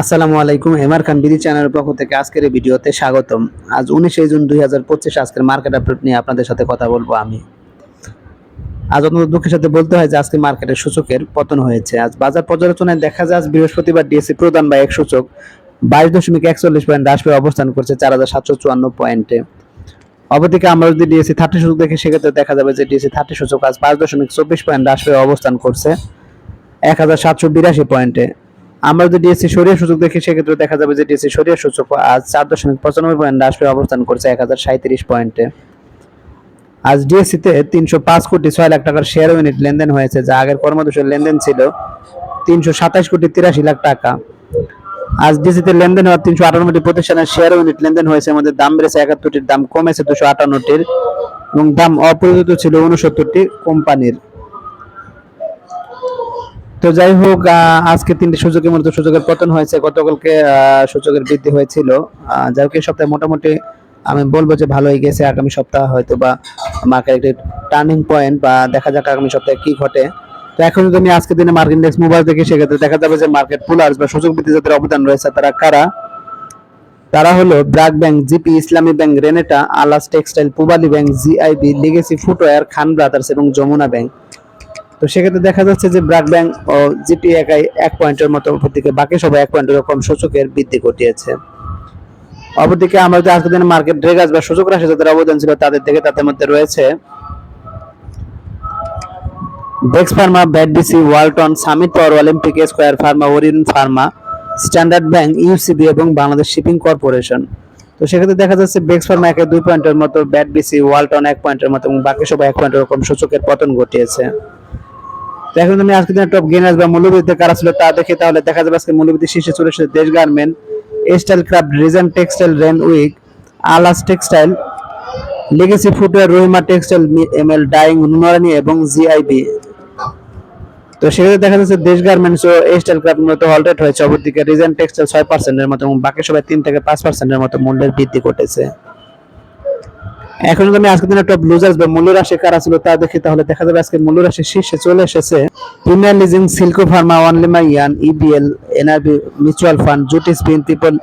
আসসালামু আলাইকুম, এমআর খান বিডি চ্যানেলের পক্ষ থেকে আজকের এই ভিডিওতে স্বাগতম। আজ উনিশে জুন দুই হাজার পঁচিশ আজকের মার্কেট আপডেট নিয়ে আপনাদের সাথে কথা বলব আমি। আজ অত্যন্ত দুঃখের সাথে বলতে হয় যে আজকে মার্কেটের সূচকের পতন হয়েছে। আজ বাজার পর্যালোচনায় দেখা যায় আজ বৃহস্পতিবার ডিএসসি প্রদান বা এক সূচক বাইশ দশমিক একচল্লিশ পয়েন্ট হ্রাস পেয়ে অবস্থান করছে চার হাজার সাতশো চুয়ান্ন পয়েন্টে। অপরদিকে আমরা যদি ডিএসসি থার্টি সূচক দেখি, সেক্ষেত্রে দেখা যাবে যে ডিএসসি থার্টি সূচক আজ পাঁচ দশমিক চব্বিশ পয়েন্ট হ্রাস পেয়ে অবস্থান করছে এক হাজার সাতশো বিরাশি পয়েন্টে। আমরা যদি ডিএসসি সরিয়ে সূচক দেখি, সেক্ষেত্রে দেখা যাবে যে ডিএসসি সরিয়ে সূচক আজ চার দশমিক পঁচানব্বই পয়েন্ট হ্রাস পেয়ে অবস্থান করছে এক হাজার সাঁত্রিশ পয়েন্টে। আজ ডিএসসিতে তিনশো পাঁচ কোটি ছয় লাখ টাকার শেয়ার ইউনিট লেনদেন হয়েছে, যা আগের কর্মদিবসের লেনদেন ছিল তিনশো সাতাশ কোটি তিরাশি লাখ টাকা। আজ ডিসিতে লেনদেন হওয়া তিনশো আটান্নটি প্রতিষ্ঠানের শেয়ার ইউনিট লেনদেন হয়েছে আমাদের দাম বেড়েছে একাত্তরটির, দাম কমেছে দুশো আটান্নটির এবং দাম অপরিবর্তিত ছিল উনসত্তরটি কোম্পানির। তো যাই হোক আজকে তিনটি সূচকের মধ্যে সূচকের পতন হয়েছে। গতকালকে সূচকের বৃদ্ধি হয়েছিল। যাই হোক, এই সপ্তাহে মোটামুটি আমি বলব যে ভালোই গেছে। আগামী সপ্তাহ হয়তো বা মার্কেট একটি টার্নিং পয়েন্ট বা দেখা যাক আগামী সপ্তাহে কি ঘটে। তো এখন যদি আমি আজকে দিনে মার্কেট ইন্ডেক্স মোবাইল দেখি, সেক্ষেত্রে দেখা যাবে যে মার্কেট পুলার্স বা সূচক বৃদ্ধি যাদের অবদান রয়েছে, তারা কারা? তারা হলো BRAC bank, GP, Islami bank, Renata, আলাস textile, Pubali bank, GIB legacy footwear Khan brothers এবং যমুনা ব্যাংক। তো সেক্ষেত্রে দেখা যাচ্ছে যে ব্র্যাক ব্যাংক ও জিপি একাই এক পয়েন্টের মতো উপর দিকে বাকি সবাই এক পয়েন্টের কম সূচকের বৃদ্ধি ঘটিয়েছে। অপরদিকে আমরা যদি আজকের দিনে মার্কেট ড্রেগাস বা সূচক রাশি যাদের অবদান ছিল তাদের থেকে তাদের মধ্যে রয়েছে ডেক্স pharma ব্যাডবিসি Walton Summit power Olympic Square pharma Orion pharma standard bank UCB এবং বাংলাদেশ শিপিং কর্পোরেশন তো সেক্ষেত্রে দেখা যাচ্ছে বেক্স ফার্মা একে দুই পয়েন্টের মতো ব্যাডবিসি ওয়ালটন এক পয়েন্টের মতো এবং বাকি সবাই এক পয়েন্টের রকম সূচকের পতন ঘটিয়েছে। তো এখন তুমি আজকে টপ গেনার্স বা মূল্যবৃদ্ধিতে কারা ছিল তা দেখে তাহলে দেখা যাবে আজকে মূল্যবৃদ্ধি শীর্ষে চলে এসেছে দেশ গার্মেন্ট ক্রাফট টেক্সটাইল রেন উইক আলাস textile legacy textile M L dyeing নুনারানি এবং জিআইবি তো সেক্ষেত্রে দেখা যাচ্ছে দেশ গার্মেন্টস ও স্টাইল ক্রাফট অলরেট হয়েছে। অপরদিকে রিজন টেক্সটাইল ছয় পার্সেন্টের মতো এবং বাকি সবাই তিন থেকে পাঁচ পার্সেন্টের মতো মূল্যের বৃদ্ধি ঘটেছে। এখন আমি আজকের দিনে টপ লুজার্স বা মূল্য রাশি কারা ছিল তা দেখি, তাহলে দেখা যাবে আজকে মূল্য রাশি শীর্ষে চলে এসেছে। প্রিমিয়ার লিজিং সিলকো ফার্মা ওয়ানলিমা ইয়ান ইবিএল এনআরবি মিউচুয়াল ফান্ড জুটিস বিন triple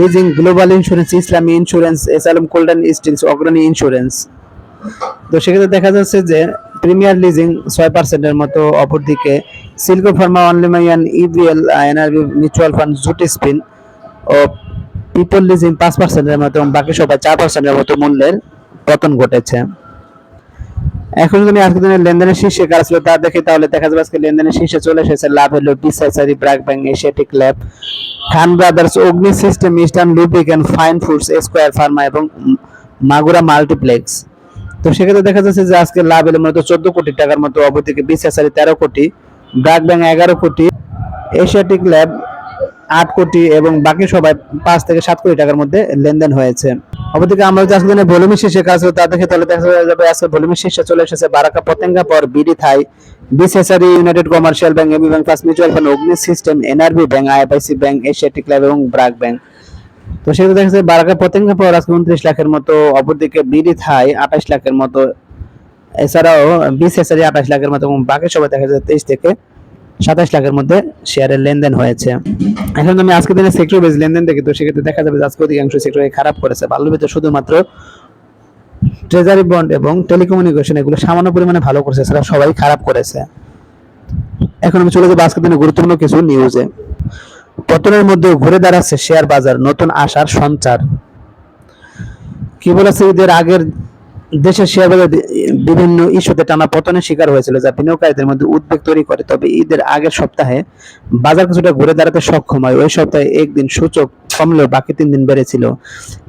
leasing global insurance Islami insurance এসালম golden steels Agrani insurance তো সেক্ষেত্রে দেখা যাচ্ছে যে প্রিমিয়ার লিজিং ছয় পার্সেন্টের মতো অপরদিকে সিলকো ফার্মা অনলিমাইয়ান ইবিএল এনআরবি মিউচুয়াল ফান্ড জুটি স্পিন ও পিপল লিজিং পাঁচ পার্সেন্টের মতো এবং বাকি সবাই চার পার্সেন্টের মতো মূল্যের পতন ঘটেছে। এখন যদি আজকে দিনের লেনদেনের শীর্ষে কাজ ছিল তা দেখি, তাহলে দেখা যাবে আজকে লেনদেনের শীর্ষে চলে এসেছে। লাভ হলো বিসাইসারি BRAC bank Asiatic lab Khan brothers Agni system eastern lubricant fine foods square pharma এবং মাগুরা মাল্টিপ্লেক্স তো সেক্ষেত্রে দেখা যাচ্ছে যে আজকে লাভ এলো মূলত চোদ্দ কোটি টাকার মতো, অপরদিকে বিসিএসআর তেরো কোটি ব্র্যাক ব্যাংক এগারো কোটি এশিয়াটিক ল্যাব আট কোটি এবং বাকি সবাই পাঁচ থেকে সাত কোটি টাকার মধ্যে লেনদেন হয়েছে। অপরদিকে আমরা যদি আজকে দিনে ভলিউমের শীর্ষে কাজ হতো তা দেখে তাহলে দেখা যাবে আজকে ভলিউমের শীর্ষে চলে এসেছে বারাকা পতেঙ্গা পর BD Thai BCSR united commercial bank AB bank first mutual fund Agni system NRB bank IFIC bank Asiatic lab এবং ব্র্যাক ব্যাংক তো সেক্ষেত্রে দেখা যাচ্ছে বারাকা পতেঙ্গা পর আজকে উনত্রিশ লাখের মতো, অপরদিকে বিডি থাই আঠাশ লাখের মতো, এছাড়াও বিসিএসআরি আঠাশ লাখের মতো এবং বাকি সবাই দেখা যাচ্ছে তেইশ থেকে সাতাশ লাখের মধ্যে শেয়ারের লেনদেন হয়েছে। এখন আমি আজকে দিনে সেক্টর বেজ লেনদেন দেখি, তো সেক্ষেত্রে দেখা যাবে আজকে অধিকাংশ সেক্টরে খারাপ করেছে। ভালোর ভিতরে শুধুমাত্র ট্রেজারি বন্ড এবং টেলিকমিউনিকেশন এগুলো সামান্য পরিমাণে ভালো করেছে এছাড়া সবাই খারাপ করেছে। এখন আমি চলে যাব আজকে দিনে গুরুত্বপূর্ণ কিছু নিউজে পতনের মধ্যে ঘুরে দাঁড়াচ্ছে শেয়ার বাজার, নতুন আশার সঞ্চার। কি বলেছে ঈদের আগের দেশের শেয়ার বাজার বিভিন্ন ইস্যুতে টানা পতনের শিকার হয়েছিল, যা বিনিয়োগকারীদের মধ্যে উদ্বেগ তৈরি করে। তবে ঈদের আগের সপ্তাহে বাজার কিছুটা ঘুরে দাঁড়াতে সক্ষম হয়। ওই সপ্তাহে একদিন সূচক কমলেও বাকি তিন দিন বেড়েছিল।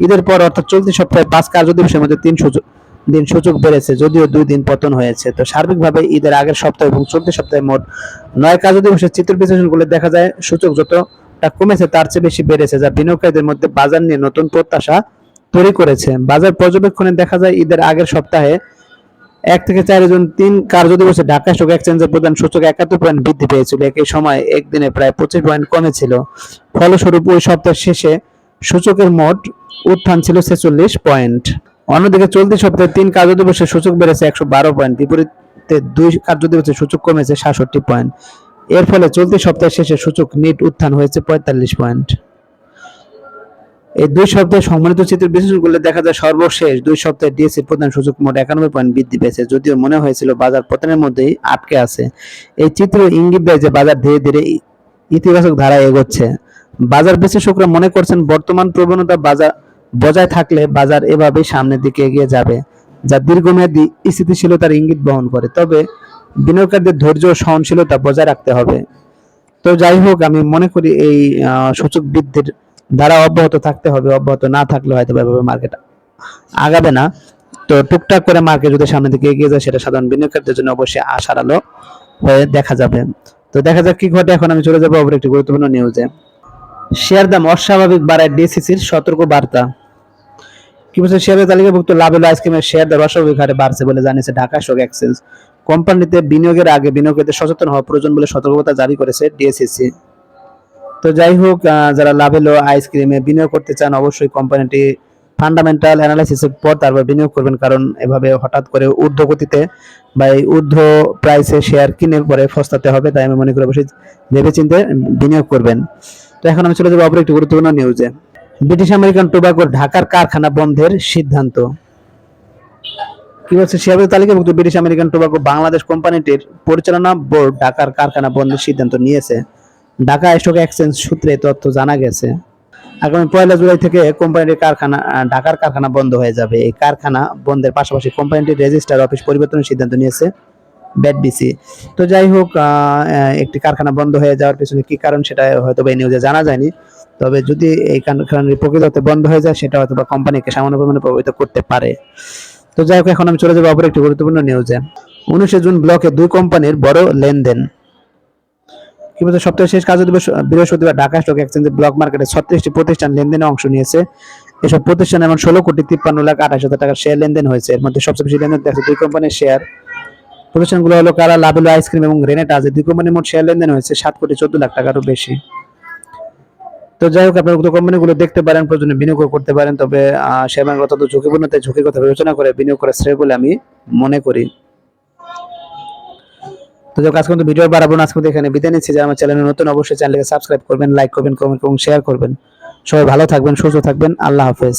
ঈদের পর অর্থাৎ চলতি সপ্তাহে পাঁচ কার্য দিবসের মধ্যে তিন সূচক দিন সূচক বেড়েছে, যদিও দুই দিন পতন হয়েছে। তো সার্বিকভাবে ঈদের আগের সপ্তাহ এবং চলতি সপ্তাহে মোট নয় কার্য দিবসের চিত্র বিশ্লেষণ করলে দেখা যায়, সূচক যতটা কমেছে তার চেয়ে বেশি বেড়েছে, যা বিনিয়োগকারীদের মধ্যে বাজার নিয়ে নতুন প্রত্যাশা তৈরি করেছে বাজার পর্যবেক্ষণে দেখা যায় ঈদের আগের সপ্তাহে এক থেকে চার জন তিন কার্য দিবসে ঢাকা স্টক এক্সচেঞ্জের প্রধান সূচক একাত্তর পয়েন্ট বৃদ্ধি পেয়েছিল। একই সময় একদিনে প্রায় পঁচিশ পয়েন্ট কমেছিল। ফলস্বরূপ ওই সপ্তাহের শেষে সূচকের মোট উত্থান ছিল ছেচল্লিশ পয়েন্ট। অন্যদিকে চলতি সপ্তাহে তিন কার্য দিবসে সূচক বেড়েছে একশো বারো পয়েন্ট, বিপরীতে দুই কার্য দিবসে সূচক কমেছে সাতষট্টি পয়েন্ট। এর ফলে চলতি সপ্তাহের শেষে সূচক নিট উত্থান হয়েছে পঁয়তাল্লিশ পয়েন্ট। এই দুই সপ্তাহে সম্মানিত চিত্র বিশ্লেষণ করলে দেখা যায় সর্বশেষ দুই সপ্তাহে ডিএসসি প্রধান সূচক মোট একানব্বই পয়েন্ট বৃদ্ধি পেয়েছে, যদিও মনে হয়েছিল বাজার পতনের মধ্যেই আটকে আছে। এই চিত্র ইঙ্গিত দেয় যে বাজার ধীরে ধীরে ইতিবাচক ধারায় এগোচ্ছে। বাজার বিশ্লেষকরা মনে করছেন বর্তমান প্রবণতা বাজার বজায় থাকলে বাজার এভাবেই সামনের দিকে এগিয়ে যাবে, যা দীর্ঘমেয়াদী স্থিতিশীলতার ইঙ্গিত বহন করে। তবে বিনিয়োগকারীদের ধৈর্য ও সহনশীলতা বজায় রাখতে হবে। তো যাই হোক, আমি মনে করি এই সূচক বৃদ্ধির ধারা অব্যাহত থাকতে হবে, অব্যাহত না থাকলে হয়তো এভাবে মার্কেট আগাবে না। তো টুকটাক করে মার্কেট যদি সামনের দিকে এগিয়ে যায়, সেটা সাধারণ বিনিয়োগকারীদের জন্য অবশ্যই আশার আলো হয়ে দেখা যাবে। তো দেখা যাক কি ঘটে। এখন আমি চলে যাব একটি গুরুত্বপূর্ণ নিউজে শেয়ার দাম অস্বাভাবিক বাড়ায় ডিসিসির সতর্ক বার্তা কি বলছে? শেয়ারের তালিকাভুক্ত লাভেল আইসক্রিমের শেয়ার দর অস্বাভাবিক হারে বাড়ছে বলে জানিয়েছে ঢাকা স্টক এক্সচেঞ্জ। কোম্পানিতে বিনিয়োগের আগে বিনিয়োগকারীদের সচেতন হওয়া প্রয়োজন বলে সতর্কতা জারি করেছে ডিএসসিসি তো যাই হোক যারা লাভেলো আইসক্রিমে বিনিয়োগ করতে চান, অবশ্যই কোম্পানিটি ফান্ডামেন্টাল অ্যানালাইসিসের পর তারপর বিনিয়োগ করবেন। কারণ এভাবে হঠাৎ করে ঊর্ধ্ব গতিতে বা এই ঊর্ধ্ব প্রাইসে শেয়ার কিনে পরে ফস্তাতে হবে, তাই আমি মনে করি অবশ্যই ভেবেচিন্তে বিনিয়োগ করবেন। তো এখন আমি চলে যাব অপর একটি গুরুত্বপূর্ণ নিউজে ব্রিটিশ আমেরিকান টোবাকোর ঢাকার কারখানা বন্ধের সিদ্ধান্ত। কি বলছে শেয়ারের তালিকাভুক্ত ব্রিটিশ আমেরিকান টোবাকো বাংলাদেশ কোম্পানিটির পরিচালনা বোর্ড ঢাকার কারখানা বন্ধের সিদ্ধান্ত নিয়েছে। ঢাকা স্টক এক্সচেঞ্জ সূত্রে তথ্য জানা গেছে, আগামী পয়লা জুলাই থেকে কোম্পানিটির কারখানা ঢাকার কারখানা বন্ধ হয়ে যাবে। এই কারখানা বন্ধের পাশাপাশি কোম্পানিটির রেজিস্টার, অফিস পরিবর্তনের সিদ্ধান্ত নিয়েছে ব্যাটবিসি তো যাই হোক একটি কারখানা বন্ধ হয়ে যাওয়ার পিছনে কি কারণ সেটা হয়তো এই নিউজে জানা যায়নি। তবে যদি এই কারখানাটি প্রকৃততে বন্ধ হয়ে যায়, সেটা হয়তো বা কোম্পানিকে সামান্য পরিমাণে প্রভাবিত করতে পারে। তো যাই হোক, এখন আমি চলে যাব অপর একটি গুরুত্বপূর্ণ নিউজে উনিশে জুন ব্লকে দুই কোম্পানির বড় লেনদেন। কি বলছে সপ্তাহের শেষ কার্য দিবস বৃহস্পতিবার ঢাকা স্টক এক্সচেঞ্জে ব্লক মার্কেটে ছত্রিশটি প্রতিষ্ঠান লেনদেনে অংশ নিয়েছে। এসব প্রতিষ্ঠান এমন ষোলো কোটি তিপ্পান্ন লাখ আঠাশ হাজার টাকার শেয়ার লেনদেন হয়েছে। এর মধ্যে সবচেয়ে বেশি লেনদেন দেখছে দুই কোম্পানির শেয়ার প্রতিষ্ঠানগুলো হলো কারা লাভেলো আইসক্রিম এবং রেনেটা যে দুই কোম্পানির মোট শেয়ার লেনদেন হয়েছে সাত কোটি চোদ্দ লাখ টাকারও বেশি। তো যাই হোক, আপনার কোম্পানিগুলো দেখতে পারেন, প্রয়োজনে বিনিয়োগ করতে পারেন। তবে শেয়ার মার্কেট অত্যন্ত ঝুঁকিপূর্ণ, তাই ঝুঁকির কথা বিবেচনা করে বিনিয়োগ করা শ্রেয় বলে আমি মনে করি। তো যাই আজকে কিন্তু ভিডিও বাড়াবো না। আজকে এখানে বিদায় নিচ্ছি। যে আমার চ্যানেলে নতুন, অবশ্যই চ্যানেলকে সাবস্ক্রাইব করবেন লাইক করবেন কমেন্ট এবং শেয়ার করবেন। সবাই ভালো থাকবেন, সুস্থ থাকবেন। আল্লাহ হাফেজ।